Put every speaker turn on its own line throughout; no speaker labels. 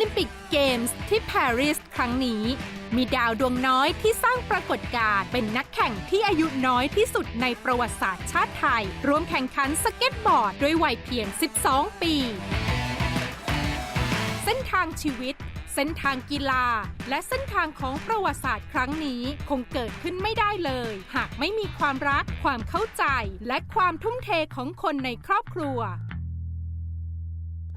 ลิมปิกเกมส์ที่ปารีสครั้งนี้ มีดาวดวงน้อยที่สร้างปรากฏการณ์เป็นนักแข่งที่อายุน้อยที่สุดในประวัติศาสตร์ชาติไทยร่วมแข่งขันสเก็ตบอร์ดด้วยวัยเพียง 12 ปี เส้นทางชีวิต เส้นทางกีฬา และเส้นทางของประวัติศาสตร์ครั้งนี้คงเกิดขึ้นไม่ได้เลย หากไม่มีความรัก ความเข้าใจ และความทุ่มเทของคนในครอบครัว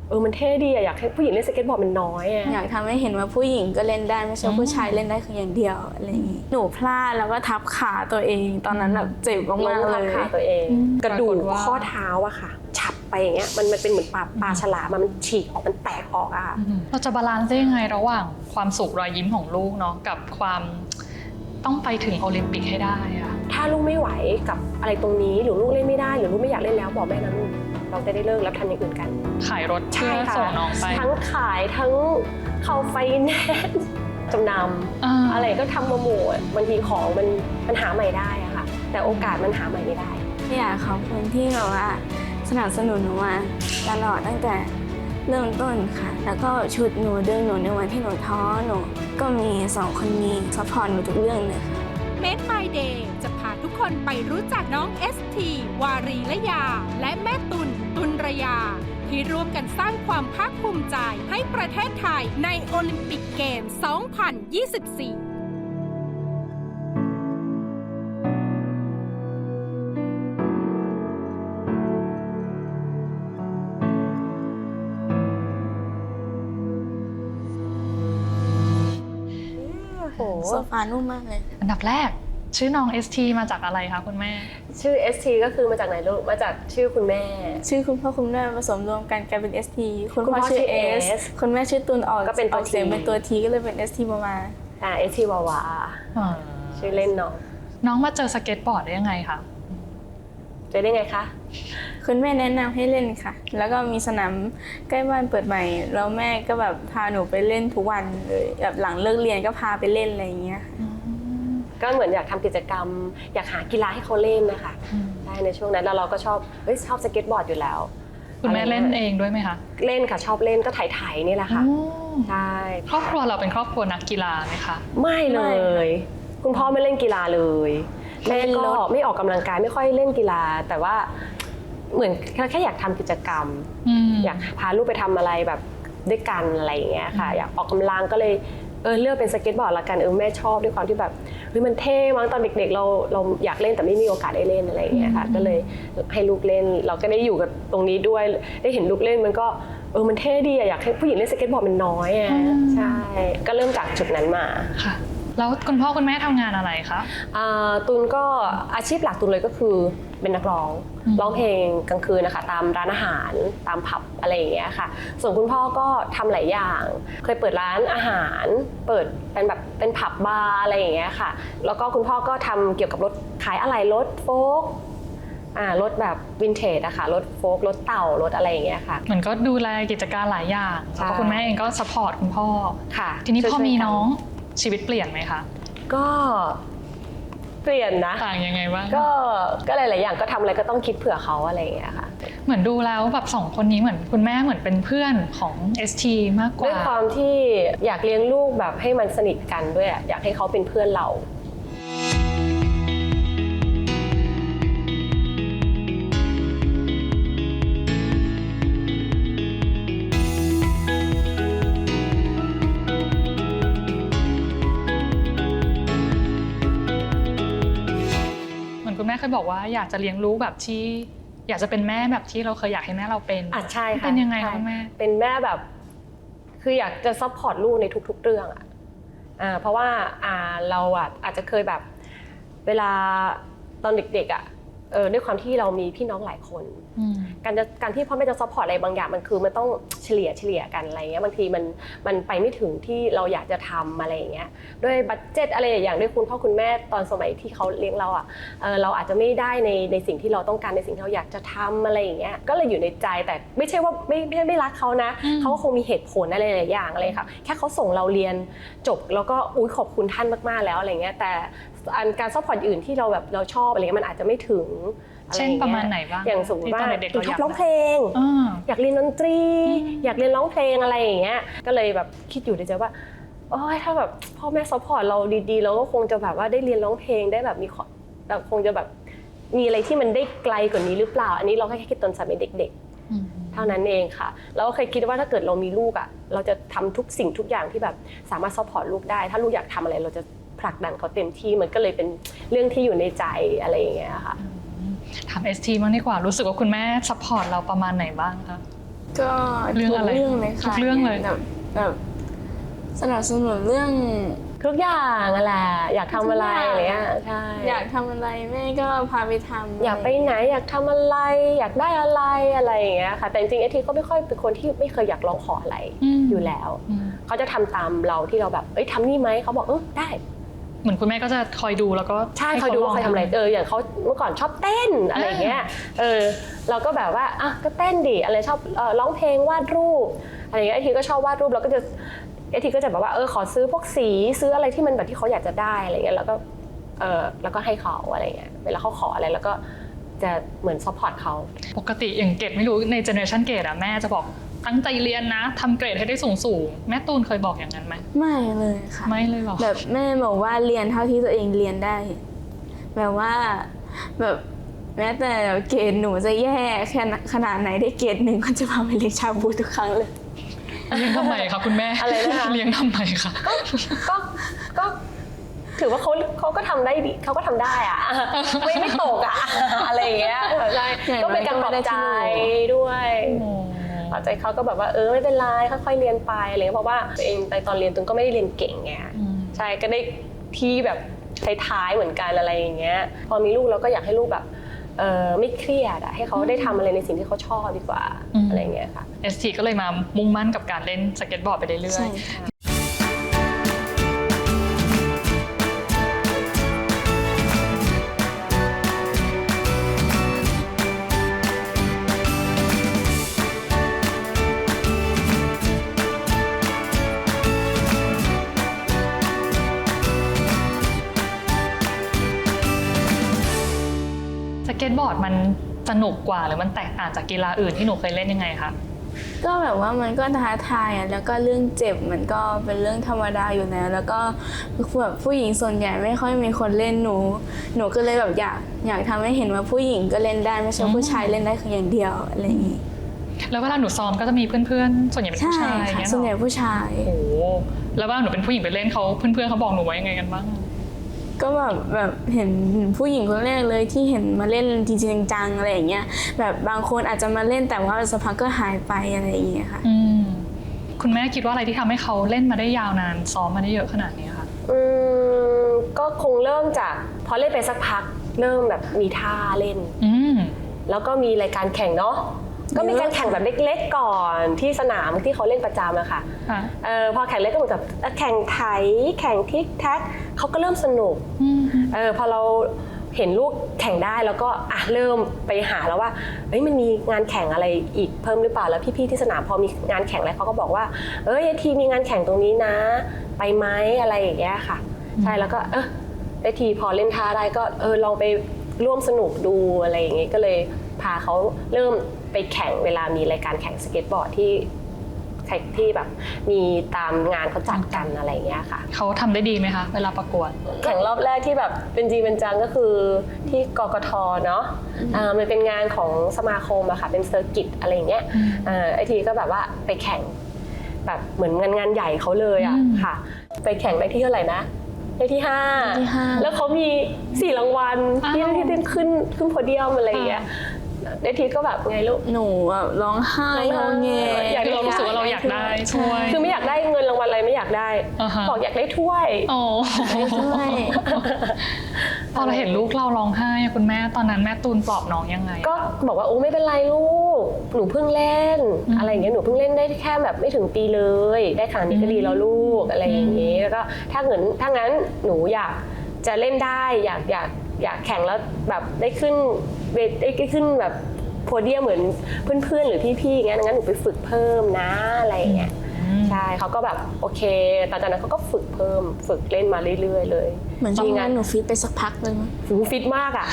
เออมันเท่ดีอะอยากให้ผู้หญิงเล่นสเก็ตบอร์ดมันน้อยอะ
อยากทำให้เห็นว่าผู้หญิงก็เล่นได้ ไม่ใช่ผู้ชายเล่นได้คืออย่างเดียวอะไรอย่างงี้หนูพลาดแล้วก็ทับขาตัวเอง ตอนนั้นแบบเจ็บ
ล้
มาก
ม
ๆเล
ทับ
ย
ขาตัวเอง
อืม
กระดูก
ปรากฏว่า
ข้อเท้าอะค่ะ ฉับไปอย่างเงี้ยมันมันเป็นเหมือนปลาปลาฉลามอะมันฉีกออกมันแตกออกอะค่ะ
เราจะบาลานซ์ได้ยังไงระหว่างความสุขรอยยิ้มของลูกเนาะกับความต้องไปถึงโอลิมปิกให้ได้อะ
ถ้าลูกไม่ไหวกับอะไรตรงนี้หรือลูกเล่นไม่ได้ หรือลูกไม่อยากเล่นแล้วบอกแม่นะลูก เราจะได้เลิกแล้วทำอย่างอื่นกัน
ขายรถเพื่อส่งน้องไป
ทั้งขายทั้งเข้าไฟแนนซ์จำนาำอะไรก็ทำมาหมดบางทีของมันมันหาใหม่ได้อะค่ะ แต่โอกาสมันหาใหม่ไม่ได้
อยากขอบคุณที่แบบว่าสนับสนุนหนูมาตลอดตั้งแต่เริ่มต้นค่ะ แล้วก็ชุดหนูดึงหนูในวันที่หนูท้อหนูก็มีสองคนนี้ซัพพอร์ตหนูทุกเรื่องเลยค่ะ
Made My Day จะพาทุกคนไปรู้จักน้อง ST วารีละยา และแม่ตุนตุน ระยา ที่ร่วมกันสร้างความภาคภูมิใจให้ประเทศไทยในโอลิมปิกเกม 2024
โอ้โห
โซฟานุ่มมากเลย
อันดับแรก ชื่อน้อง ST มาจากอะไรคะคุณแม่
ชื่อ ST ก็คือมาจากไหนลูก มาจากชื่อคุณแม่
ชื่อคุณพ่อคุณแม่ผสมรวมกันกลายเป็น ST คุณ
คุณพ่
พ่อ
อชื่
ชื่
อ
อ S
S
คุณแม่ชื่อตุนออก
ก็เป็นตัว
ออกเสียง
T
เป็นตัว T ก็เลยเป็น ST ประมาณ
อ่า ST วาวาชื่อเล่นน้อง
น้องมาเจอสเก็ตบอร์ดได้ยังไงคะ
เจอได้ไงคะ
คุณแม่แนะนำให้เล่นค่ะ แล้วก็มีสนามใกล้บ้านเปิดใหม่ แล้วแม่ก็แบบพาหนูไปเล่นทุกวันเลยแบบหลังเลิกเรียนก็พาไปเล่นอะไรอย่างเงี้ยค่ะ
ก็เหมือนอยากทำกิจกรรม อยากหากีฬาให้เขาเล่นนะคะใช่ในช่วงนั้นแล้วเราก็ชอบเฮ้ยชอบสเก็ตบอร์ดอยู่แล้ว
คุณแม่เล่นเองด้วยไหมคะ
เล่นค่ะชอบเล่นก็ถ่ายถ่ายๆนี่แหละค่ะ
อืม
ใช่
ครอบครัวเราเป็นครอบครัวนักกีฬาไหมคะ
ไม่เล
ไม่
ยคุณพ่อไม่เล่นกีฬาเลยแม่ก็ไม่ออกกำลังกายไม่ค่อยเล่นกีฬา แต่ว่าเหมือนแค่แค่อยากทำกิจกรรม
อืม
อยากพาลูกไปทำอะไรแบบด้วยกันอะไรอย่างเงี้ยค่ะ อยากออกกำลังก็เลย เออเลือกเป็นสเก็ตบอร์ดละกันเออแม่ชอบด้วยความที่แบบเฮ้ยมันเท่มั้งตอนเด็กๆ เราเราอยากเล่นแต่ไม่มีโอกาสได้เล่นอะไรอย่างเงี้ยค่ะก็เลยให้ลูกเล่นเราก็ได้อยู่กับตรงนี้ด้วยได้เห็นลูกเล่นมันก็เออมันเท่ดีอะอยากให้ผู้หญิงเล่นสเก็ตบอร์ดมันน้อยอะใช่ก็เริ่มจากจุดนั้นมา
ค่ะแล้วคุณพ่อคุณแม่ทำงานอะไรคะ
อ่าตูนก็อาชีพหลักตูนเลยก็คือ เป็นนักร้อง
อืม
ร้องเพลงกลางคืนนะคะ ตามร้านอาหารตามผับอะไรอย่างเงี้ยค่ะ ส่วนคุณพ่อก็ทำหลายอย่าง เคยเปิดร้านอาหาร เปิดเป็นแบบเป็นผับบาร์อะไรอย่างเงี้ยค่ะ แล้วก็คุณพ่อก็ทำเกี่ยวกับรถขายอะไหล่รถโฟล์กอ่ารถแบบวินเทจอะค่ะรถโฟล์กรถเต่ารถอะไรอย่างเงี้ยค่ะ
เหมือนก็ดูแลกิจการหลายอย่าง
ใช่
แล้วก็คุณแม่เองก็สปอร์ตคุณพ่อ
ค่ะ
ทีนี้พอ
ช่วยๆ
มี
กั
น้องชีวิตเปลี่ยนไหมคะ
ก็ เปลี่ยนนะ
ต่างยังไงบ้าง
ก็ก็หลายๆอย่างก็ทำอะไรก็ต้องคิดเผื่อเขาอะไรอย่างเงี้ยค่ะ
เหมือนดูแล้วแบบสองคนนี้เหมือนคุณแม่เหมือนเป็นเพื่อนของ ST มากก
ด้วย
ว่า
ความที่อยากเลี้ยงลูกแบบให้มันสนิทกันด้วยอะอยากให้เขาเป็นเพื่อนเรา
บอกว่าอยากจะเลี้ยงลูกแบบที่ อยากจะเป็นแม่แบบที่เราเคยอยากให้แม่เราเป็น
อะใช่ค่ะ
เป็นยังไงคะ
ใช่
คุณแม่
เป็นแม่แบบ คืออยากจะซัพพอร์ตลูกในทุก ๆ เรื่องอะอ่าเพราะว่าอ่าเราอะอาจจะเคยแบบเวลาตอนเด็กๆอะ เออด้วยความที่เรามีพี่น้องหลายคน
อืม
การจะการที่พ่อแม่จะซัพพอร์ตอะไรบางอย่างมันคือมันต้องเฉลี่ยเฉลี่ยกันอะไรเงี้ยบางทีมันมันไปไม่ถึงที่เราอยากจะทำอะไรอย่างเงี้ยด้วยบัตเจ็ตอะไรอย่างด้วยคุณพ่อคุณแม่ตอนสมัยที่เขาเลี้ยงเราอะเออเราอาจจะไม่ได้ในในสิ่งที่เราต้องการในสิ่งที่เราอยากจะทำอะไรอย่างเงี้ยก็เลยอยู่ในใจแต่ไม่ใช่ว่าไม่ไม่ไม่รักเขานะ
อืม
เขาก็คงมีเหตุผลอะไรหลายอย่างอะไรค่ะแค่เขาส่งเราเรียนจบแล้วก็อุ้ยขอบคุณท่านมากๆแล้วอะไรเงี้ยแต่ อันการซัพพอร์ตอื่นที่เราแบบเราชอบอะไรเงี้ยมันอาจจะไม่ถึงอ
เช่น
อย่งงี้ย
ประมาณไหนบ้าง
อย่างสมมติ
ที่
ว่า
ตอนเด็กๆ
หนู
เรา
ช
อ
อยาบ
ก
ร้องเพลง
อ่า
อยากเรียนดนตรี
อืม
อยากเรียนร้องเพลงอะไรอย่างเงี้ยก็เลยแบบคิดอยู่ในใจว่าโอ้ยถ้าแบบพ่อแม่ซัพพอร์ตเราดีๆเราก็คงจะแบบว่าได้เรียนร้องเพลงได้แบบมีข้อแบบคงจะแบบมีอะไรที่มันได้ไกลกว่านี้หรือเปล่า อันนี้เราแค่คิดตอนสมัยเด็ก
อืม
ๆเท่านั้นเองค่ะ เราก็เคยคิดว่าถ้าเกิดเรามีลูกอะ เราจะทำทุกสิ่งทุกอย่างที่แบบสามารถซัพพอร์ตลูกได้ ถ้าลูกอยากทำอะไรเราจะ ผลักดันเขาเต็มที่มันก็เลยเป็นเรื่องที่อยู่ในใจอะไรอย่างเงี้ยค่ะ
ถามเอสทีบ้างดีกว่ารู้สึกว่าคุณแม่ซัพพอร์ตเราประมาณไหนบ้างคะ
ก็
เรื่องอะไร
ทุกเรื่องเลย
ทุ
ค่ะ
กเรื่องเลย
แบบแบบสนับสนุนเรื่อง
ทุกอย่างอะแหละอยากทำอะไรอะไรเงี้ยใช่
อยากทำอะไรแม่ก็พาไปทำ
อยากไปไหนอยากทำอะไร อยากได้อะไรอะไรอย่างเงี้ยค่ะ แต่จริงๆไอทีก็ไม่ค่อยเป็นคนที่ไม่เคยอยากร้องขออะไร
อืม
อยู่แล้ว
อืม
เขาจะทำตามเราที่เราแบบเอ้ยทำนี่ไหมเขาบอกเออได้
เหมือนคุณแม่ก็จะคอยดูแล้วก็
ใช่
ห้
คอยดูว่า
ลง
ใครทำอะไรเอออย่างเขาเมื่อก่อนชอบเต้นอะไรอย่างเงี้ยเออเราก็แบบว่าอะก็เต้นดิอะไรชอบเอ่อร้องเพลงวาดรูปอะไรอย่างเงี้ยไอทีก็ชอบวาดรูปเราก็จะไอทีก็จะแบบว่าเออขอซื้อพวกสีซื้ออะไรที่มันแบบที่เขาอยากจะได้อะไรเงี้ยแล้วก็เออแล้วก็ให้เขาอะไรเงี้ยเวลาเขาขออะไรแล้วก็จะเหมือนซัพพอร์ตเขา
ปกติอย่างเกดไม่รู้ในเจเนอเรชันเกดอะแม่จะบอก ตั้งใจเรียนนะทำเกรดให้ได้สูงสูงๆแม่ตูนเคยบอกอย่างนั้นไหม
ไม่เลยค่ะ
ไม่เลยเหรอ
แบบแม่บอกว่าเรียนเท่าที่ตัวเองเรียนได้ แบบว่าแบบแม้แต่เกรดหนูจะแย่แค่ขนาดไหนได้เกรดหนึ่งก็จะพาไปเลี้ยงชาบูทุกครั้งเลย
เลี้ยงทำไมคะคุณแม่
อะไรนะคะ
เลี้ยงทำไมคะ
ก็ก็ถือว่าเขาเขาก็ทำได้ดีเขาก็ทำได้อะ ไม่ไม่ตกอะ อะไรอย่างเงี้ยใช่
อย่างน้อย
ก็เป็นการปลอบใจ
ก็ไม่ได้ที่หนู
ด้วย
โอ้
ปลอบใจเขาก็แบบว่าเออไม่เป็นไรค่อยๆเรียนไปอะไรเงี้ยเพราะว่าตัวเองในตอนเรียนตุนก็ไม่ได้เรียนเก่งไง
อืม
ใช่ก็ได้ที่แบบท้ายๆเหมือนกันอะไรอย่างเงี้ย พอมีลูกเราก็อยากให้ลูกแบบเออไม่เครียดอะให้เขาได้ทำอะไรในสิ่งที่เขาชอบดีกว่าอะไรอย่างเงี้ยค่ะ
เอสทีก็เลยมามุ่งมั่นกับการเล่นสเก็ตบอร์ดไปเรื่อ
ใช่
ย
ค่ะ
ๆ นุกกว่าหรือมันแตกต่างจากกีฬาอื่นที่หนูเคยเล่นยังไงคะ
ก็แบบว่ามันก็ท้าทายอะแล้วก็เรื่องเจ็บมันก็เป็นเรื่องธรรมดาอยู่แล้ว แล้วก็แบบผู้หญิงส่วนใหญ่ไม่ค่อยมีคนเล่นหนู หนูก็เลยแบบอยากอยากทำให้เห็นว่าผู้หญิงก็เล่นได้ไม่ใช่
อืม
ผู้ชายเล่นได้เพียงอย่างเดียวอะไรอย่างงี้
แล้วเวลาหนูซ้อมก็จะมีเพื่อนๆ ส่วนใหญ่เป็น
ใช่
ผู้ชาย
ค่ะ
เงี้ย
ส่วนให
เหร
ญ่
อ
ผู้ชาย
โอ้โหแล้วว่าหนูเป็นผู้หญิงไปเล่นเขาเพื่อนๆเขาบอกหนูว่ายังไงกันบ้าง
ก็แบบแบบเห็นผู้หญิงคนแรกเลยที่เห็นมาเล่นจริงๆจังๆอะไรอย่างเงี้ยแบบบางคนอาจจะมาเล่นแต่ว่าสักพักก็หายไปอะไรอย่างเงี้ยค่ะ
อืมคุณแม่คิดว่าอะไรที่ทำให้เขาเล่นมาได้ยาวนานซ้อมมาได้เยอะขนาดนี้คะ
อืมก็คงเริ่มจากพอเล่นไปสักพักเริ่มแบบมีท่าเล่น
อืม
แล้วก็มีรายการแข่งเนาะ ก็มีการแข่งแบบเล็กๆก่อนที่สนามที่เขาเล่นประจำอะค่ะ
ค่ะ
เออพอแข่งเล็กก็เหมือนกับเอ่อแข่งไถแข่งทิกแท็กเขาก็เริ่มสนุก
อืม
เออพอเราเห็นลูกแข่งได้แล้วก็อะเริ่มไปหาแล้วว่าเฮ้ยมันมีงานแข่งอะไรอีกเพิ่มหรือเปล่าแล้วพี่ๆที่สนามพอมีงานแข่งอะไรเขาก็บอกว่า เอ้ยไอทีมีงานแข่งตรงนี้นะ ไปไหมอะไรอย่างเงี้ยค่ะ ใช่แล้วก็เออไอทีพอเล่นท่าได้ก็เออลองไปร่วมสนุกดูอะไรอย่างเงี้ยก็เลยพาเขาเริ่ม ไปแข่งเวลามีรายการแข่งสเก็ตบอร์ดที่แข่งที่แบบมีตามงานเขาจัดกันอะไรอย่างเงี้ยค่ะ
เขาทำได้ดีไหมคะเวลาประกวด
แข่งรอบแรกที่แบบเป็นจริงเป็นจังก็คือที่กกทเนาะอ่ามันเป็นงานของสมาคมอะค่ะเป็นเซอร์กิตอะไรอย่างเงี้ย
อืม
อ่าไอทีก็แบบว่าไปแข่งแบบเหมือนงานงานใหญ่เขาเลยอะ
อืม
ค่ะ ไปแข่งได้ที่เท่าไหร่นะได้ที่ห้า
ได้ที่ห้า
แล้วเขามีสี่รางวัลที่ที่ที่ขึ้นขึ้นโพเดียมอะไรอย่างเงี้ย ไอทีก็แบบไงลูก
หนูแบบร้องไห้งอแง
อยาก
คือเรารู้สึกว่าเราอยากได้ถ้วย
คือไม่อยากได้เงินรางวัลอะไรไม่อยากได้
อ่าฮะ
บอกอยากได้ถ้วย
โอ้
ใช่
พอเราเห็นลูกเราร้องไห้อะคุณแม่ตอนนั้นแม่ตูนปลอบน้องยังไง
ก็บอกว่าโอ้ไม่เป็นไรลูก หนูเพิ่งเล่น
อืม
อะไรอย่างเงี้ยหนูเพิ่งเล่นได้แค่แบบไม่ถึงปีเลย ได้ครั้งนี้ก็ดีแล้วลูกอะไรอย่างเงี้ยแล้วก็ถ้าเงินถ้างั้นหนูอยากจะเล่นได้อยากอยาก อยากแข่งแล้วแบบได้ขึ้นเวทได้ขึ้นแบบโพเดียมเหมือนเพื่อนๆ หรือพี่ๆอย่างเงี้ยงั้นหนูไปฝึกเพิ่มนะอะไรอย่างเงี้ย
อืม
ใช่เขาก็แบบโอเคแต่จากนั้นเขาก็ฝึกเพิ่มฝึกเล่นมาเรื่อยๆ เลย
เหมือนช่วง
มี
นั้นหนูฟิตไปสักพักหนึ่ง
หูฟิตมากอะ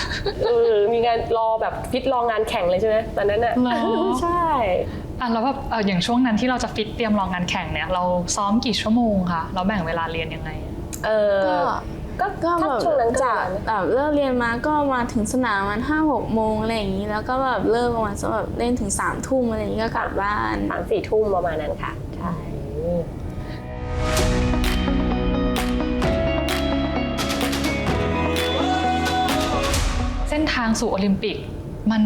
เออมีงานรอแบบฟิตรองงานแข่งเลยใช่ไหมตอนนั้นอะ
เหรอ
ใช่
อะแล้วแบบเอ่ออย่างช่วงนั้นที่เราจะฟิตเตรียมรองงานแข่งเนี่ยเราซ้อมกี่ชั่วโมงคะเราแบ่งเวลาเรียนยังไงอะ
เออ
ก็
ก็
ก็
ถ้า
แบบ
ช่วงนั้นก็
จากแบบเลิกเรียนมาก็มาถึงสนามมันห้าหกโมงอะไรอย่างนี้ แล้วก็แบบเลิกประมาณสักแบบเล่นถึงสามทุ่มอะไรอย่างนี้ก็กลับบ้าน
สามสี่ทุ่มประมาณนั้นค่ะใช่
เส้นทางสู่โอลิมปิก มัน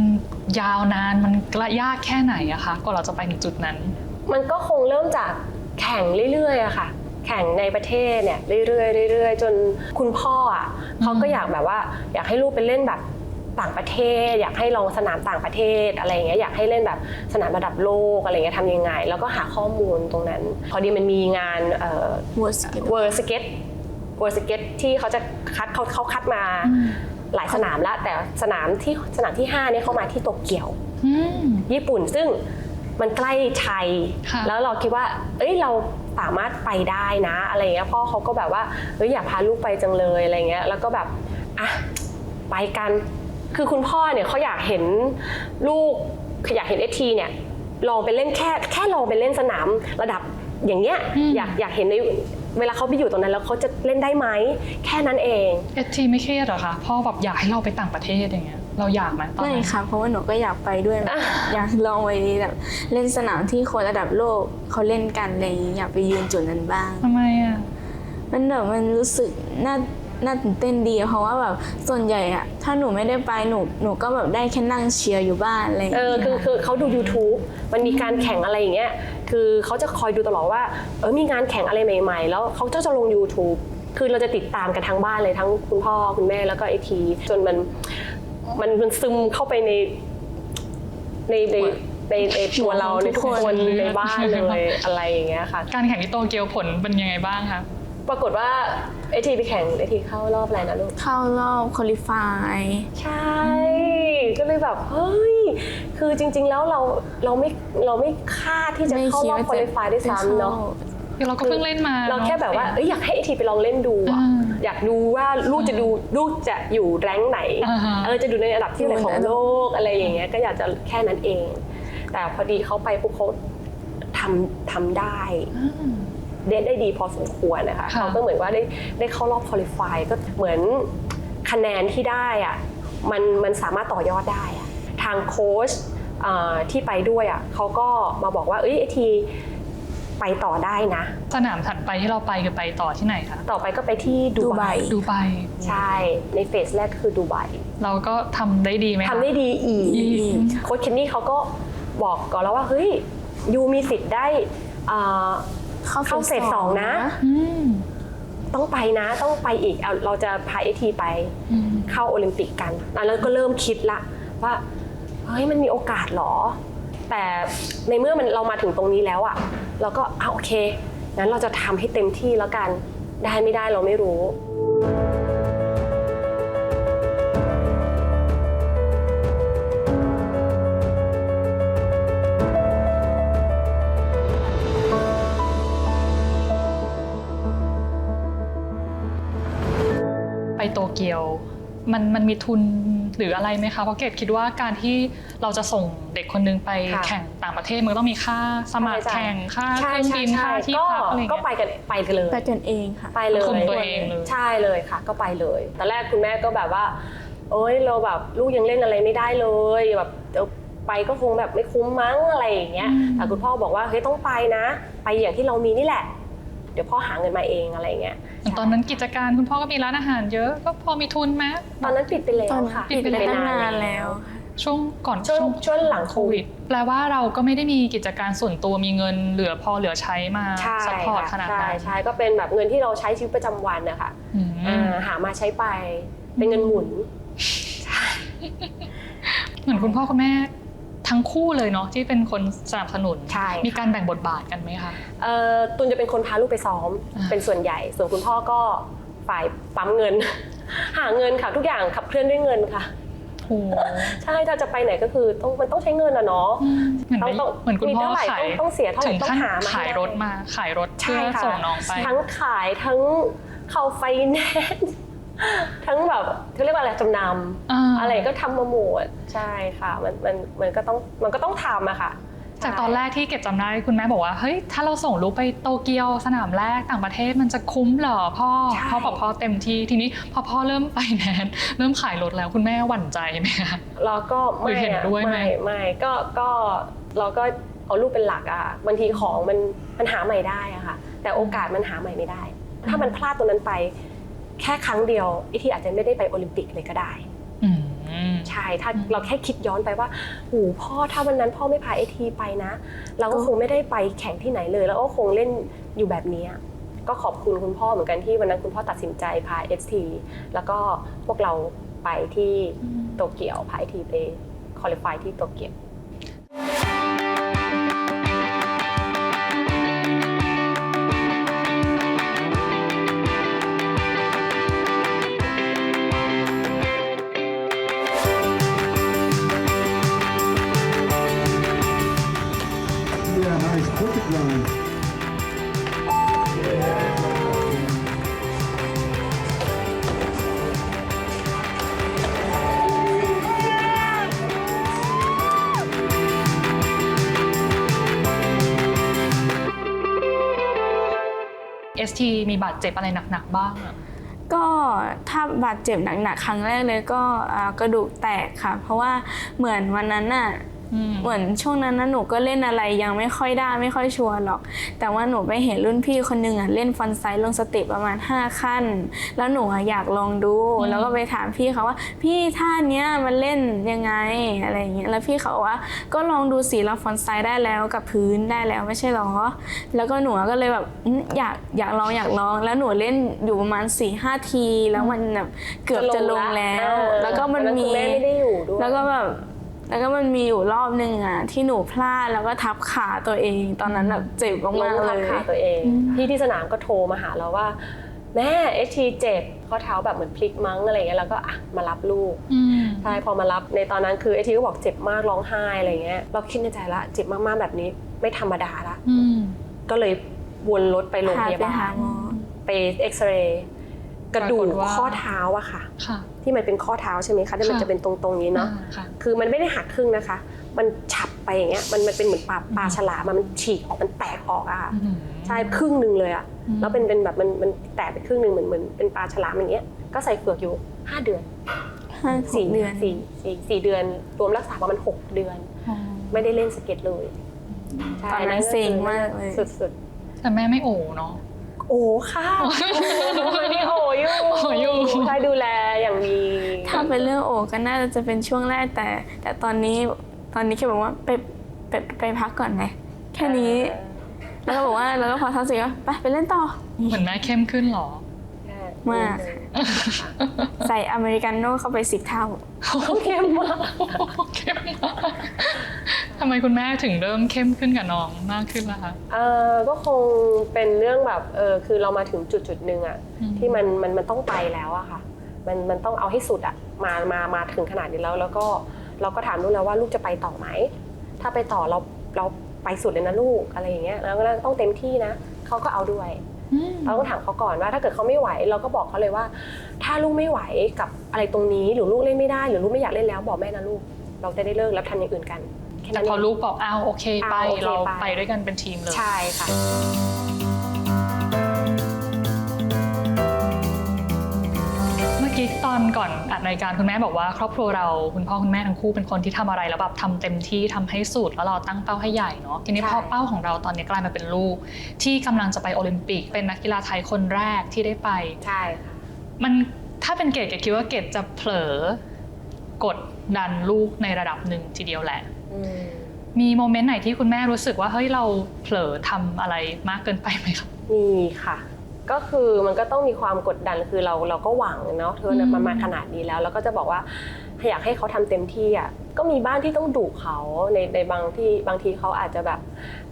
ยาวนานมันยากแค่ไหนอะคะกว่าเราจะไปถึงจุดนั้น
มันก็คงเริ่มจากแข่งเรื่อยๆอะค่ะ แข่งในประเทศเนี่ยเรื่อยๆเรื่อยๆ จนคุณพ่ออะเขาก็อยากแบบว่า อยากให้ลูกไปเล่นแบบต่างประเทศ อยากให้ลองสนามต่างประเทศอะไรอย่างเงี้ยอยากให้เล่นแบบสนามระดับโลกอะไรเงี้ยทำยังไง แล้วก็หาข้อมูลตรงนั้น พอดีมันมีงานเอ่อ
World Skate
เวอร์สเก็ตเวอร์สเก็ตที่เขาจะคัดเขาเขาคัดมาหลายสนามแล้วแต่สนามที่สนามที่5เนี่ยเขามาที่โตเกียว
อืม
ญี่ปุ่นซึ่ง มันใกล้ไทย
ค่ะ
แล้วเราคิดว่า เอ้ยเราสามารถไปได้นะ อะไรเงี้ยพ่อเขาก็แบบว่าเฮ้ยอยากพาลูกไปจังเลยอะไรเงี้ยแล้วก็แบบอะไปกัน คือคุณพ่อเนี่ยเขาอยากเห็นลูกอยากเห็นเอทีเนี่ยลองไปเล่นแค่แค่ลองไปเล่นสนามระดับอย่างเงี้ยอยากอยากเห็นในเวลาเขาไปอยู่ตรงนั้นแล้วเขาจะเล่นได้ไหมแค่นั้นเอง
เอทีไม่เครียดเหรอคะพ่อแบบอยากให้เราไปต่างประเทศอย่างเงี้ย เราอยากไหมตอน
ไม่
นั้น
ค่ะ เพราะว่าหนูก็อยากไปด้วยแบบอยากลองไปแบบเล่นสนามที่คนระดับโลกเขาเล่นกันอะไรอย่างนี้อยากไปยืนจุดนั้นบ้าง
ทำไมอะ
มันแบบมันรู้สึกน่าน่าตื่นเต้นดีเพราะว่าแบบส่วนใหญ่อะถ้าหนูไม่ได้ไปหนูหนูก็แบบได้แค่นั่งเชียร์อยู่บ้านอะไรอย่าง
เอ
เงี้
อยคือคือเขาดู YouTube มันมีการแข่งอะไรอย่างเงี้ยคือเขาจะคอยดูตลอดว่าเออมีงานแข่งอะไรใหม่ ๆ แล้วเขาจะจะลง YouTube คือเราจะติดตามกันทั้งบ้านเลยทั้งคุณพ่อคุณแม่แล้วก็ไอที จนมัน มันมันซึมเข้าไปในในในในในตัวเราในทุกคนในบ้านเลยอะไรอย่างเงี้ยค่ะ
การแข่งที่โตเกียวผลเป็นยังไงบ้างคะ
ปรากฏว่าไอทีไปแข่งไอทีเข้ารอบอะไรนะลูก
เข้ารอบคุริฟาย
ใช่ ก็เลยแบบเฮ้ยคือจริง ๆ แล้วเราเราไม่เราไม่คาดที่จะเข้ารอบคุริฟายด้วยซ้ำเนาะ
คือเราก็เพิ่งเล่นมา
เราแค่แบบว่า
เนอะ
เอ้ยอยากให้ไอทีไปลองเล่นดูอะ
อ่า
อยากดูว่าลูกจะดูลูกจะอยู่แรงค์ไหน
อ่าฮะ
เออจะดูในระดับที่ไหนของโลกอะไรอย่างเงี้ยก็อยากจะแค่นั้นเอง แต่พอดีเขาไปปุ๊บเขาทำทำได้
อืม
ได้ได้ดีพอสมควรนะคะ
ค่ะ
เขาก็เหมือนว่าได้ได้เข้ารอบคุริฟายก็เหมือนคะแนนที่ได้อะมันมันสามารถต่อยอดได้อะทางโค้ชเอ่อที่ไปด้วยอะเขาก็มาบอกว่าเอ้ยไอที ไปต่อได้นะ
สนามถัดไปที่เราไปคือไปต่อที่ไหนคะ
ต่อไปก็ไปที่ดูไบ
ดูไบ
ใช่ ในเฟสแรกคือดูไบ
เราก็ทำได้ดีไหมคะ
ทำได้ดีอีก
อีก
โค้ชเคนนี่เขาก็บอกก่อนแล้วว่าเฮ้ยยูมีสิทธิ์ได้เอ่อเข้าเฟสสองนะ
อืม
ต้องไปนะต้องไปอีกเอาเราจะพาเอทีไป
อืม
เข้าโอลิมปิกกันแล้วก็เริ่มคิดละว่าเฮ้ยมันมีโอกาสเหรอ แต่ในเมื่อมันเรามาถึงตรงนี้แล้วอะเราก็เอาโอเคงั้นเราจะทำให้เต็มที่แล้วกันได้ไม่ได้เราไม่รู้
ไปโตเกียว มันมันมีทุนหรืออะไรไหมคะ เพราะเกดคิดว่าการที่เราจะส่งเด็กคนนึงไป
ค่ะ
แข่งต่างประเทศมันต้องมีค่าสมัครแข่งค่าเค
ใช่
รื่อง
ใช่
บิน
ใช่
ค่าที่
ก็
พักอะไรอย่าง
ก็
เงี้ย
ไปกันไปกันเลย
ไปกันเองค่ะ
ไปเลย
คุมตัวเองเลย
ใช่เลยค่ะ ก็ไปเลยตอนแรกคุณแม่ก็แบบว่า โอ๊ยเราแบบลูกยังเล่นอะไรไม่ได้เลยแบบเดี๋ยวไปก็คงแบบไม่คุ้มมั้งอะไรอย่างเงี้ยแต่คุณพ่อบอกว่าเฮ้ยต้องไปนะ ไปอย่างที่เรามีนี่แหละ เดี๋ยวพ่อหาเงินมาเองอะไรอย่างเงี้ย
เหมือนตอนนั้นกิจการคุณพ่อก็มีร้านอาหารเยอะก็พอมีทุนไหม
ตอนนั้นปิดไปแล้
ตอ
วนค่ะ
ปิดไปตั้งนานแล้วค่ะ
ช่วงก่อน
ช่วงช่วงหลังโควิด
แปลว่าเราก็ไม่ได้มีกิจการส่วนตัวมีเงินเหลือพอเหลือใช้มา
ใช่
ซัพพอร์ตข
ค่ะ
นาด
ใช่
นั้น
ใช่ก็เป็นแบบเงินที่เราใช้ชีวิตประจำวันนะคะ
อืม
อ่าหามาใช้ไปเป็นเงินหมุน
เหมือนคุณพ่อคุณแม่ ทั้งคู่เลยเนาะที่เป็นคนสนับสนุน
ใช่
มีการแบ่งบทบาทกันไหมคะ
เอ่อตุนจะเป็นคนพาลูกไปซ้อม
อ่า
เป็นส่วนใหญ่ ส่วนคุณพ่อก็ฝ่ายปั๊มเงิน หาเงินค่ะทุกอย่างขับเคลื่อนด้วยเงินค่ะ
โอ้
ใช่ถ้าจะไปไหนก็คือต้องมันต้องใช้เงินอะเนาะ
เหมือน
ต้อง
ได้
ต้อง
เหมือนคุณ
มี
พ่อ
เท่าไหร่
ขาย
ต้องต้องเสียเท่าไหร่
ถึง
ต้อง
ขั้น
หามา
ขาย
ให้
รถมาขายรถ
ใช่
เพื่อ
ค่ะ
ส่งน้องไป
ทั้งขายทั้งเข้าไฟแนนซ์ ทั้งแบบเขาเรียกว่าอะไรจำน
อ่าำ
อะไรก็ทำมาหมดใช่ค่ะมันมันมันก็ต้องมันก็ต้องทำอะค่ะ
จากตอนแรกที่เก็บจำได้คุณแม่บอกว่าเฮ้ยถ้าเราส่งลูกไปโตเกียวสนามแรกต่างประเทศมันจะคุ้มเหรอพ่อ
ใช่
พ่อบอกพ่อเต็มที่ทีนี้พอพ่อเริ่มไปแนนซ์เริ่มขายรถแล้วคุณแม่หวั่นใจไหมคะ
แล้วก็
หรือ
ไม่
เห็น
อะ
ด้วยไหม
ไม่ไม่ก็ก็เราก็เอาลูกเป็นหลักอะบางทีของมันมันหาใหม่ได้อะค่ะแต่โอกาสมันหาใหม่ไม่ได้ ถ้ามันพลาดตรงนั้นไป แค่ครั้งเดียวไอทีอาจจะไม่ได้ไปโอลิมปิกเลยก็ได้
อืม
ใช่ถ้าเราแค่คิดย้อนไปว่าหูพ่อถ้าวันนั้นพ่อไม่พาไอทีไปนะ เราก็คงไม่ได้ไปแข่งที่ไหนเลย แล้วก็คงเล่นอยู่แบบนี้ก็ขอบคุณคุณพ่อเหมือนกันที่วันนั้นคุณพ่อตัดสินใจพา ST แล้วก็พวกเราไปที่โตเกียวพาไอทีไปคอลิฟายที่โตเกียว
มีบาดเจ็บอะไรหนักๆบ้างอะ
ก็ถ้าบาดเจ็บหนักๆครั้งแรกเลยก็อ่ากระดูกแตกค่ะ เพราะว่าเหมือนวันนั้นน่ะ เหมือนช่วงนั้นนะหนูก็เล่นอะไรยังไม่ค่อยได้ไม่ค่อยชัวร์หรอก แต่ว่าหนูไปเห็นรุ่นพี่คนหนึ่งอะเล่นฟอนไซด์ลงสเต็ปประมาณ 5 ขั้น แล้วหนูอะอยากลองดู
อืม
แล้วก็ไปถามพี่เขาว่า พี่ท่าเนี้ยมันเล่นยังไงอะไรอย่างเงี้ยแล้วพี่เขาว่าก็ลองดูสิเราฟอนไซด์ได้แล้วกับพื้นได้แล้วไม่ใช่หรอ แล้วก็หนูก็เลยแบบอืมอยากอยากลองอยากลอง แล้วหนูเล่นอยู่ประมาณ4ี่ห้าที แล้วมันแบบเกือบจะลงแล้ว
เออ
แล้วก็มัน
ตอ
มี
คุณแม่ไม่ได้อยู่ด้วย
แล้วก็แบบ แล้วก็มันมีอยู่รอบหนึ่งอะที่หนูพลาดแล้วก็ทับขาตัวเอง ตอนนั้นแบบเจ็บ
ลง
มากๆเล
ทับ
ย
ขาตัวเอง พี่ที่สนามก็โทรมาหาเราว่า แม่เอทีเจ็บข้อเท้าแบบเหมือนพลิกมั้งอะไรเงี้ยแล้วก็อะมารับลูก
อืม
ใช่พอมารับในตอนนั้นคือไอทีก็บอกเจ็บมากร้องไห้อะไรเงี้ยเราคิดในใจละเจ็บมากๆแบบนี้ไม่ธรรมดาละ
อืม
ก็เลยวนรถไปโรง
พา
พยา
ไป
บา
หา
ล
หมอ
ไปเอ็กซเรย์ กระดูก
ปรากฏว่า
ข้อเท้าอะค่ะ
ค่ะ
ที่มันเป็นข้อเท้าใช่ไหมคะที่มัน
ค่ะ
จะเป็นตรงๆนี้เนาะ
อ่ค่ะ
คือมันไม่ได้หักครึ่งนะคะ มันฉับไปอย่างเงี้ยมันมันเป็นเหมือนปลาปลาฉลามอะมันฉีกออกมันแตกออกอะค่ะ
อืม
ใช่ครึ่งหนึ่งเลยอะ
อืม
แล้วเป็นเป็นแบบมันมันแตกไปครึ่งหนึ่งเหมือนเหมือนเป็นปลาฉลามอย่างเงี้ยก็ใส่เฟือกอยู่5เดือน
ห้า
สี่
เดือน
สี่สี่สี่เดือนรวมรักษาประมาณ6เดือน
อ๋อ
ไม่ได้เล่นสเก็ตเลยใช่
ตอนนั้นเซ็งมากเลย
สุด
แต่แม่ไม่โอเนาะ
ๆ โอ้ค่ะไม่ได้โออยู่
โออยู่
ใช่ดูแลอย่างดี
ถ้าเป็นเรื่องโอก็น่าจะเป็นช่วงแรกแต่ แต่ตอนนี้ตอนนี้แค่บอกว่าไปไปไปพักก่อนไหมแค่นี้ แล้วก็บอกว่าแล้วก็พอทักสิว่าไปไปเล่นต่อ
เหมือนแม่เข้มขึ้นเหรอ
มาก ใส่อเมริกันโน่เข้าไปสิบเท่า
เข้มมาก
เข้มมากทำไมคุณแม่ถึงเริ่มเข้มขึ้นกับน้องมากขึ้นล่ะคะ
เออก็คงเป็นเรื่องแบบเออคือเรามาถึงจุดจุดๆหนึ่งอะ
อืม
ที่มันมันมันต้องไปแล้วอะค่ะ มันมันต้องเอาให้สุดอะมามามาถึงขนาดนี้แล้ว แล้วก็เราก็ถามลูกแล้วว่าลูกจะไปต่อไหมถ้าไปต่อเราเราไปสุดเลยนะลูกอะไรอย่างเงี้ยแล้วก็ต้องเต็มที่นะเขาก็เอาด้วย
อืม
เราต้องถามเขาก่อนว่าถ้าเกิดเขาไม่ไหวเราก็บอกเขาเลยว่า ถ้าลูกไม่ไหวกับอะไรตรงนี้หรือลูกเล่นไม่ได้ หรือลูกไม่อยากเล่นแล้วบอกแม่นะลูก เราจะได้เลิกแล้วทำอย่างอื่นกันแค่
แต่
นั้น
พอ
เง
ลูกบอกอ้าวโอเคไป
อ้าวโอเค
เรา
ไป
ไปด้วยกันเป็นทีมเลย
ใช่ค่ะ
ตอนก่อนอัดรายการคุณแม่บอกว่าครอบครัวเราคุณพ่อคุณแม่ทั้งคู่เป็นคนที่ทำอะไรแล้วแบบทำเต็มที่ทำให้สุดแล้วเราตั้งเป้าให้ใหญ่เนาะทีนี้
ใช่
พอเป้าของเราตอนนี้กลายมาเป็นลูก ที่กำลังจะไปโอลิมปิก เป็นนักกีฬาไทยคนแรกที่ได้ไป
ใช่ค่ะ
มันถ้าเป็นเกดเกดคิดว่าเกดจะเผลอกดดันลูกในระดับหนึ่งทีเดียวแหละ
อืม
มีโมเมนต์ไหนที่คุณแม่รู้สึกว่าเฮ้ยเราเผลอทำอะไรมากเกินไปไหมคะ
มีค่ะ ก็คือมันก็ต้องมีความกดดันคือเราเราก็หวังเนาะเธอ
อืม
มันมาขนาดนี้แล้ว แล้วก็จะบอกว่าอยากให้เขาทำเต็มที่อะก็มีบ้านที่ต้องดุเขาในในบางที่บางทีเขาอาจจะแบบ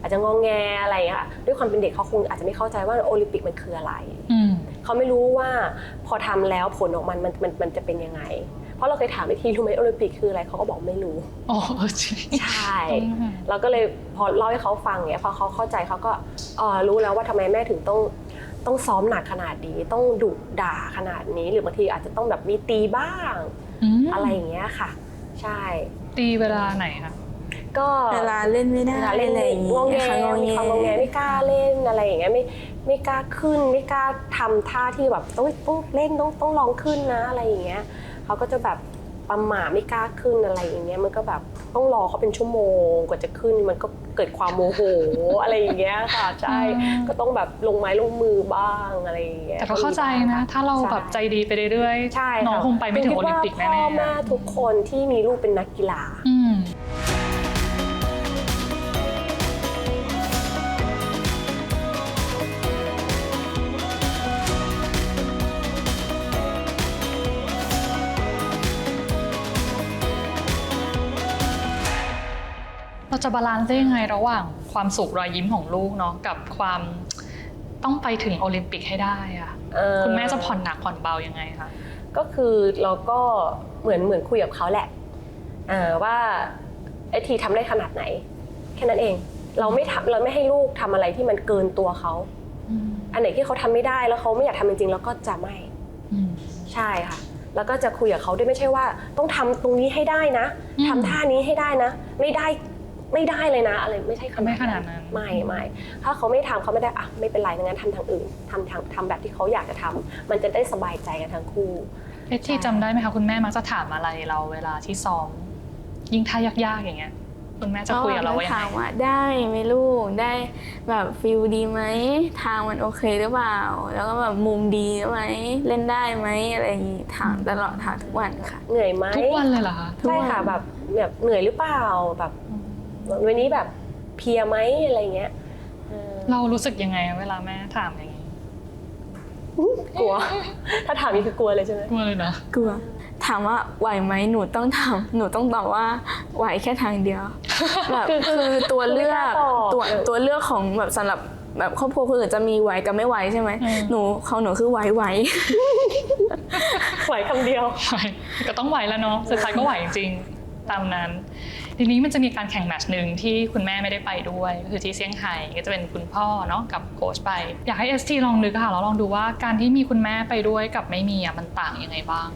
อาจจะงองแงอะไรอย่างเงี้ยค่ะด้วยความเป็นเด็กเขาคงอาจจะไม่เข้าใจว่าโอลิมปิกมันคืออะไร
อืม
เขาไม่รู้ว่าพอทำแล้วผลออกมันมันมันมันจะเป็นยังไงเพราะเราเคยถามไปทีรู้ไหมโอลิมปิกคืออะไรเขาก็บอกไม่รู้
อ๋อเออจริง
ใช่
อืม
เราก็เลยพอเล่าให้เขาฟังเนี่ยพอเขาเข้าใจเขาก็อ๋อรู้แล้วว่าทำไมแม่ถึงต้อง ต้องซ้อมหนักขนาดนี้ต้องดุด่าขนาดนี้ หรือบางทีอาจจะต้องแบบมีตีบ้าง
ม
อะไรอย่างเงี้ยค่ะ ใช่
ตีเวลาไหนคะ
ก็
เวลาเล่นไม่ได้
เวลาเล่น
อะไรอย่าง
งงแง
ค่ะงง
มี
แง
ความงงแงไม่กล้าเล่นอะไรอย่างเงี้ยไม่ไม่กล้าขึ้น ไม่กล้าทำท่าที่แบบต้องต้องเล่นต้องต้องลองขึ้นนะอะไรอย่างเงี้ยเขาก็จะแบบ ประหม่าไม่กล้าขึ้นอะไรอย่างเงี้ยมันก็แบบต้องรอเขาเป็นชั่วโมงกว่าจะขึ้นมันก็เกิดความโมโหอะไรอย่างเงี้ยค่ะใช่
อืม
ก็ต้องแบบลงไม้ลงมือบ้างอะไรอย่างเงี้ย
แต่ก็เข้าใจนะ ถ้าเราแบบใจดีไปเรื่อย
ใช่
ๆน้อง
ค่ะ
คงไปไม่ถึงโอลิมปิก
คิด
แน่
ว่าพ่อแม่ทุกคนที่มีลูกเป็นนักกีฬา
เราจะบาลานซ์ได้ยังไงระหว่างความสุขรอยยิ้มของลูกเนาะกับความต้องไปถึงโอลิมปิกให้ได้อะ
เอ่อ
คุณแม่จะผ่อนหนักผ่อนเบายังไงคะ
ก็คือเราก็เหมือนเหมือนคุยกับเขาแหละเอ่อว่าไอทีทำได้ขนาดไหน แค่นั้นเอง เราไม่ทำเราไม่ให้ลูกทำอะไรที่มันเกินตัวเขาอันไหนที่เขาทำไม่ได้แล้วเขาไม่อยากทำจริงๆเราก็จะไม่
อืม
ใช่ค่ะ แล้วก็จะคุยกับเขาด้วยไม่ใช่ว่า ต้องทำตรงนี้ให้ได้นะ
อืม
ทำท่านี้ให้ได้นะ ไม่ได้ ไม่ได้เลยนะ อะไรไม่ใช่ขนาด
ไม่ขนาดนั้น
ไม่ไม่ถ้าเขาไม่ทำเขาไม่ได้อะไม่เป็นไรงั้นทำทางอื่นทำทางทำแบบที่เขาอยากจะทำมันจะได้สบายใจกันทั้งคู่
เอสทีจำได้ไหมคะคุณแม่มักจะถามอะไรเราเวลาที่ซ้อมยิ่งท่ายากๆอย่างเงี้ยคุณแม่จะคุยกับเราว่ายัง
ถา
ไง
มว่าได้ไหมลูกได้แบบฟิลดีไหมทางมันโอเคหรือเปล่า แล้วก็แบบมุมดีไหมเล่นได้ไหมอะไรอย่างงี้ถามตลอดถามทุกวันค่ะ
เหนื่อยไหม
ทุกวันเลยเหรอคะ
ทุก
ใช่
วัน
ค่ะแบบแบบเหนื่อยหรือเปล่าแบบ วันนี้แบบเพลียไหมอะไรเงี้ยเออ
เรารู้สึกยังไงเวลาแม่ถามอย่างนี้
กลัว ถ้าถามนี่คือกลัวเลยใช่ไหม
กลัวเลยเนาะ
กลัว ถามว่าไหวไหมหนูต้องทำหนูต้องตอบว่าไหวแค่ทางเดียวแบบคือตัวเลือกตัวตัวเลือกของแบบสำหรับแบบครอบครัวคนอื่นจะมีไหวกับไม่ไหวใช่ไหมหนูของหนูคือไหวไหว
ไหวคำเดียว
ไหวก็ต้องไหวแล้วเนาะสุดท้ายก็ไหวจริงๆ ตามนั้น ทีนี้มันจะมีการแข่งแมตช์หนึ่งที่คุณแม่ไม่ได้ไปด้วยก็คือที่เซี่ยงไฮ้ก็จะเป็นคุณพ่อเนาะกับโค้ชไป อยากให้ ST ลองนึกค่ะแล้วลองดูว่าการที่มีคุณแม่ไปด้วยกับไม่มีอะมันต่างยังไงบ้าง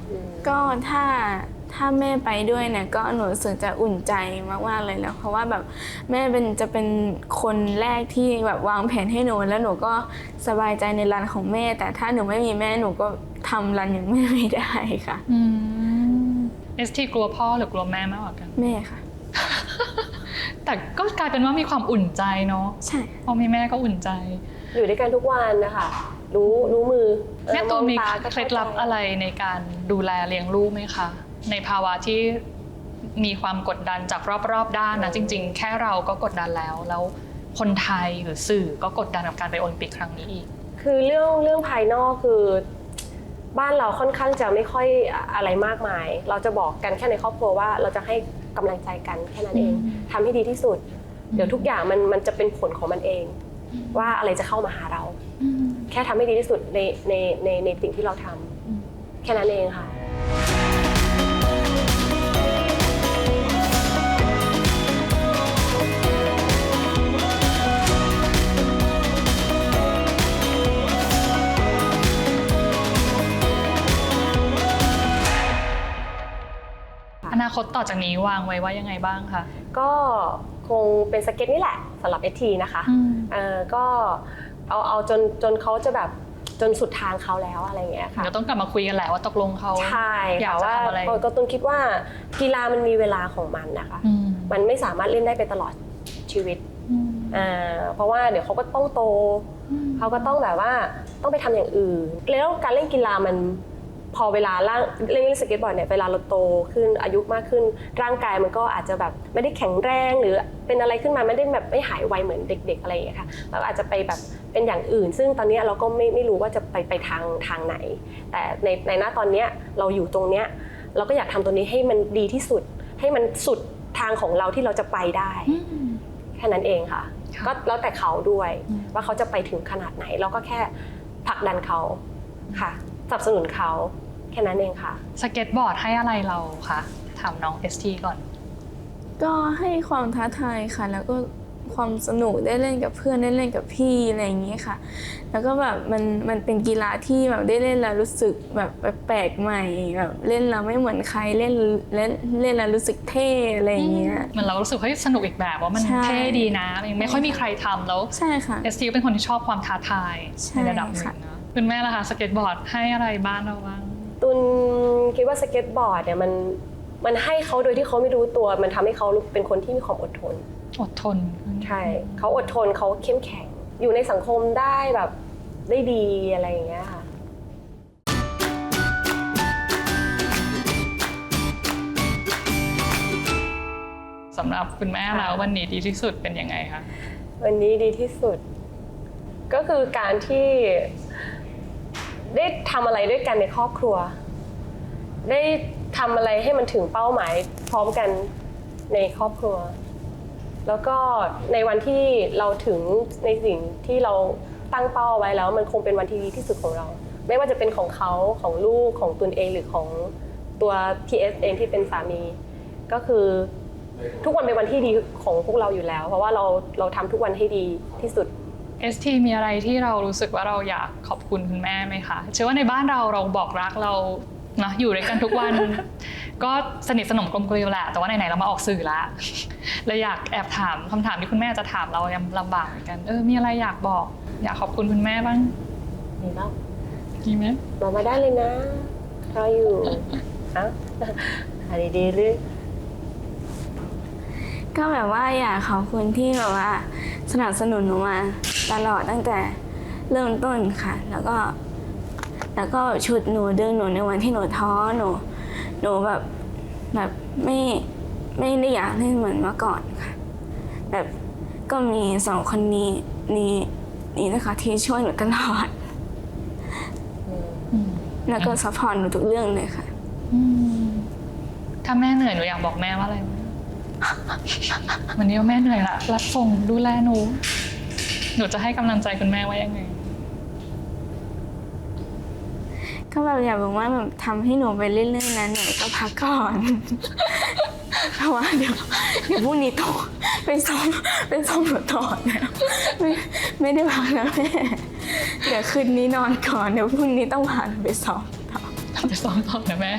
ก็ถ้าถ้าแม่ไปด้วยเนี่ยก็หนูรู้สึกจะอุ่นใจมากๆเลยแล้วเพราะว่าแบบแม่เป็นจะเป็นคนแรกที่แบบวางแผนให้หนูแล้วหนูก็สบายใจในรันของแม่ แต่ถ้าหนูไม่มีแม่หนูก็ทำรันอย่างแม่ไม่ได้ค่ะ
อืม ST กลัวพ่อหรือกลัวแม่มากกว่ากัน
แม่ค่ะ
แต่ก็กลายเป็นว่ามีความอุ่นใจเนาะ
ใช่
พอมีแม่ก็อุ่นใจ
อยู่ด้วยกันทุกวันนะคะรู้รู้มือเออ
แม่ตัวมี
องาก็
เคล็ดลับอะไรในการดูแลเลี้ยงลูกไหมคะ ในภาวะที่มีความกดดันจากรอบๆ ด้านนะจริง ๆ แค่เราก็กดดันแล้วแล้วคนไทยหรือสื่อก็กดดันกับการไปโอลิมปิกครั้งนี้อีก
คือเรื่องเรื่องภายนอกคือ บ้านเราค่อนข้างจะไม่ค่อยอะไรมากมาย เราจะบอกกันแค่ในครอบครัวว่าเราจะให้กำลังใจกันแค่นั้นเอง
อืม
ทำให้ดีที่สุด เดี๋ยวทุกอย่างมันมันจะเป็นผลของมันเอง ว่าอะไรจะเข้ามาหาเรา แค่ทำให้ดีที่สุดในในในในสิ่งที่เราทำ
อืม
แค่นั้นเองค่ะ
นาคตต่อจากนี้วางไว้ว่ายังไงบ้างคะ
ก็คงเป็นสเก็ตนี่แหละสำหรับเอทีนะคะเออก็เอาเอาจนจนเขาจะแบบจนสุดทางเขาแล้วอะไรอย่างเงี้ยค่ะ
เดี๋ยวต้องกลับมาคุยกันแหละว่าตกลงเขา
ใช่
อยาก
ค่ะ
จะ
ว่า
ทำอะไร
ก็ตุนคิดว่ากีฬามันมีเวลาของมันนะคะ
อืม
มันไม่สามารถเล่นได้ไปตลอดชีวิต
อืม
อ่าเพราะว่าเดี๋ยวเขาก็ต้องโตเขาก็ต้องแบบว่าต้องไปทำอย่างอื่น แล้วการเล่นกีฬามัน พอเวลาร่างเล่นเล่นสเก็ตบอร์ดเนี่ยเวลาเราโตขึ้นอายุมากขึ้น ร่างกายมันก็อาจจะแบบไม่ได้แข็งแรงหรือเป็นอะไรขึ้นมาไม่ได้แบบไม่หายไวเหมือนเด็ก ๆ อะไรอย่างเงี้ยค่ะเราอาจจะไปแบบเป็นอย่างอื่น ซึ่งตอนเนี้ยเราก็ไม่ไม่รู้ว่าจะไปไปทางทางไหน แต่ในในหน้าตอนเนี้ยเราอยู่ตรงเนี้ยเราก็อยากทำตัวนี้ให้มันดีที่สุด ให้มันสุดทางของเราที่เราจะไปได้แค่นั้นเองค่ะ
ค่ะ
ก็แล้วแต่เขาด้วย
อืม
ว่าเขาจะไปถึงขนาดไหน เราก็แค่ผลักดันเขาค่ะ สนับสนุนเขาแค่นั้นเองค่ะ
สเก็ตบอร์ดให้อะไรเราคะถามน้อง ST ก่อน
ก็ให้ความท้าทายค่ะ แล้วก็ความสนุกได้เล่นกับเพื่อนได้เล่นกับพี่อะไรอย่างนี้ค่ะ แล้วก็แบบมันมันเป็นกีฬาที่แบบได้เล่นแล้วรู้สึกแบบแปลกใหม่แบบเล่นแล้วไม่เหมือนใครเล่นเล่นเล่นแล้วรู้สึกเท่อะไรอย่างเงี้ย
เหมือนเรารู้สึกเฮ้ยสนุกอีกแบบว่ามัน
ใช่
เท่ดีนะยังไม่ค่อยมีใครทำแล้ว
ใช่ค่ะ
ST ก็เป็นคนที่ชอบความท้าทาย
ใช่
ในระดับหนึ่ง
ค่ะ
นะ คุณแม่ล่ะคะสเก็ตบอร์ดให้อะไรบ้านเราบ้าง
ตุนคิดว่าสเก็ตบอร์ดเนี่ยมันมันให้เขาโดยที่เขาไม่รู้ตัว มันทำให้เขาเป็นคนที่มีความอดทน
อดทน
ใช่เขาอดทนเขาเข้มแข็ง อยู่ในสังคมได้แบบได้ดีอะไรอย่างเงี้ยค่ะ
สำหรับคุณแม่แล้ววันนี้ดีที่สุดเป็นยังไงคะ
วันนี้ดีที่สุด ก็คือการที่ ได้ทำอะไรด้วยกันในครอบครัว ได้ทำอะไรให้มันถึงเป้าหมายพร้อมกันในครอบครัว แล้วก็ในวันที่เราถึงในสิ่งที่เราตั้งเป้าเอาไว้แล้ว มันคงเป็นวันที่ดีที่สุดของเรา ไม่ว่าจะเป็นของเขาของลูกของตนเองหรือของตัว PS เองที่เป็นสามี ก็คือทุกวันเป็นวันที่ดีของพวกเราอยู่แล้ว เพราะว่าเราเราทำทุกวันให้ดีที่สุด
ST มีอะไรที่เรารู้สึกว่าเราอยากขอบคุณคุณแม่ไหมคะเชื่อว่าในบ้านเราเราบอกรักเรานะอยู่ด้วยกันทุกวัน ก็สนิทสนมกลมเกลียวแหละแต่ว่าไหนๆเรามาออกสื่อละเลยอยากแอบถามคำถามที่คุณแม่จะถามเรายังลำบากเหมือนกัน เออมีอะไรอยากบอก อยากขอบคุณคุณแม่บ้าง
นี่แล้ว
มีไหม
บอกมาได้เลยนะรออยู่เอ้าอันนี้ดีหรือ
ก็แบบว่าอยากขอบคุณที่แบบว่า สนับสนุนหนูมาตลอดตั้งแต่เริ่มต้นค่ะ แล้วก็ แล้วก็ชุดหนูดึงหนูในวันที่หนูท้อหนู หนูแบบแบบไม่ไม่ได้อยากเล่นเหมือนเมื่อก่อนค่ะ แบบก็มีสองคนนี้นี้นี้นะคะที่ช่วยหนูตลอด
อืม
แล้วก็ซัพพอร์ตหนูทุกเรื่องเลยค่ะ
อืมถ้าแม่เหนื่อยหนูอยากบอกแม่ว่าอะไร วะวันนี้ว่าแม่เหนื่อยละรับส่งดูแลหนู หนูจะให้กำลังใจคุณแม่ว่ายังไง
ก็แบบอยากบอกว่าแบบทำให้หนูไปเรื่อยๆนะหนูก็พักก่อน เพราะว่าเดี๋ยวเดี๋ยวพรุ่งนี้ต้องไปซ้อมไปซ้อมหนูต่อแล้วไม่ไม่ได้พักนะแม่เดี๋ยวคืนนี้นอนก่อนเดี๋ยวพรุ่งนี้ต้องพาหนูไปซ้อมต่อ
ไปซ้อมต่อนะแม่